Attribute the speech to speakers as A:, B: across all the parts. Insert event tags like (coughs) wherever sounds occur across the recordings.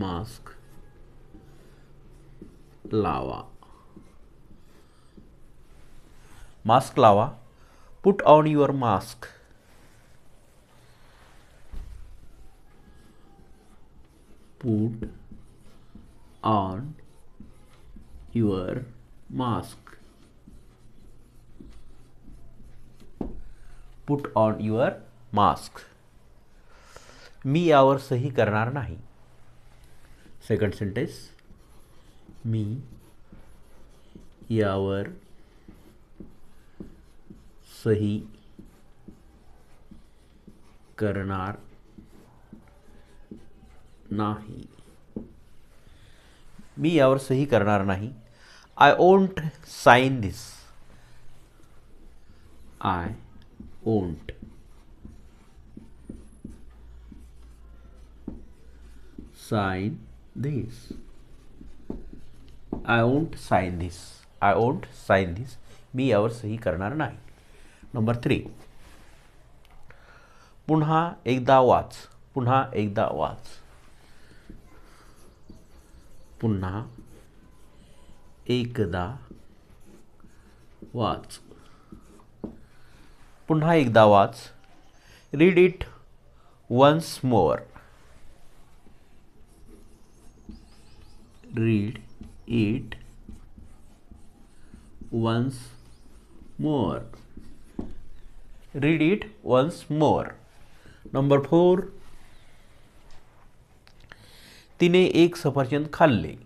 A: Mask लावा mask lava put on your mask put on your mask put on your mask मी यावर सही करणार नाही सेकंड सेंटेन्स मी यावर सही करणार नाही. मी यावर सही करणार नाही. I won't sign this I won't sign this. I won't sign this. I won't sign this. मी यावर सही करणार नाही नंबर थ्री पुन्हा एकदा वाच पुन्हा एकदा वाच पुन्हा एकदा वाच पुन्हा एकदा watch read it once more read it once more read it once more number 4 तिने एक सफरचंद खाल्ले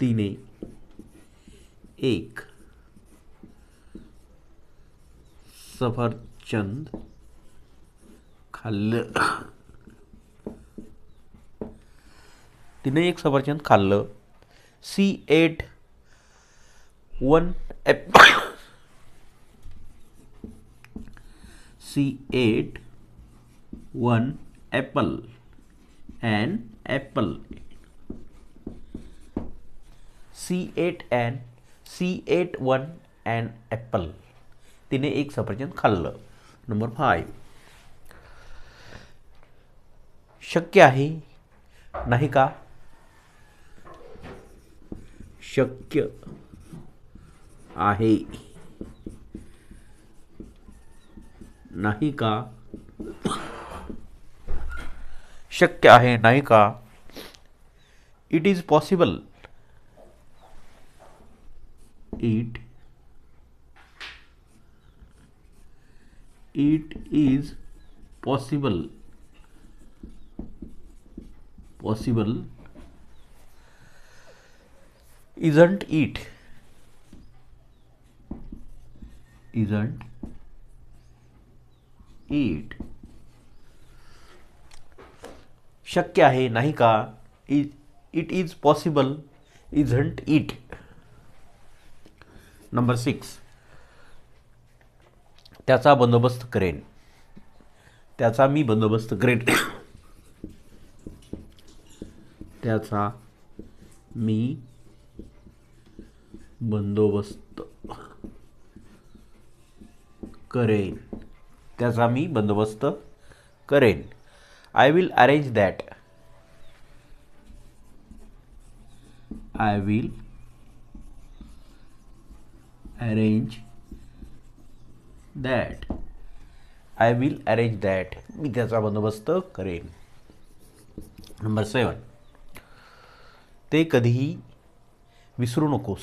A: तिने एक सफरचंद खाल्लं तिने एक सफरचंद खाल्लं. She ate one app she ate one apple and apple she ate and she ate one and apple तिने एक सफरचंद खाल्लं. नंबर फाय शक्य आहे, नाही का? शक्य आहे. नाही का? शक्य आहे, नाही का? It is possible it it is possible possible isn't it isn't it शक्य आहे नाही का? It is possible isn't it number six त्याचा बंदोबस्त करेन. त्याचा मी बंदोबस्त करेन. (coughs) त्याचा मी बंदोबस्त करेन. त्याचा मी बंदोबस्त करेन. I will arrange that I will arrange that I will arrange that मी त्याचा बंदोबस्त करेन. नंबर सेवन ते कधीही विसरू नकोस.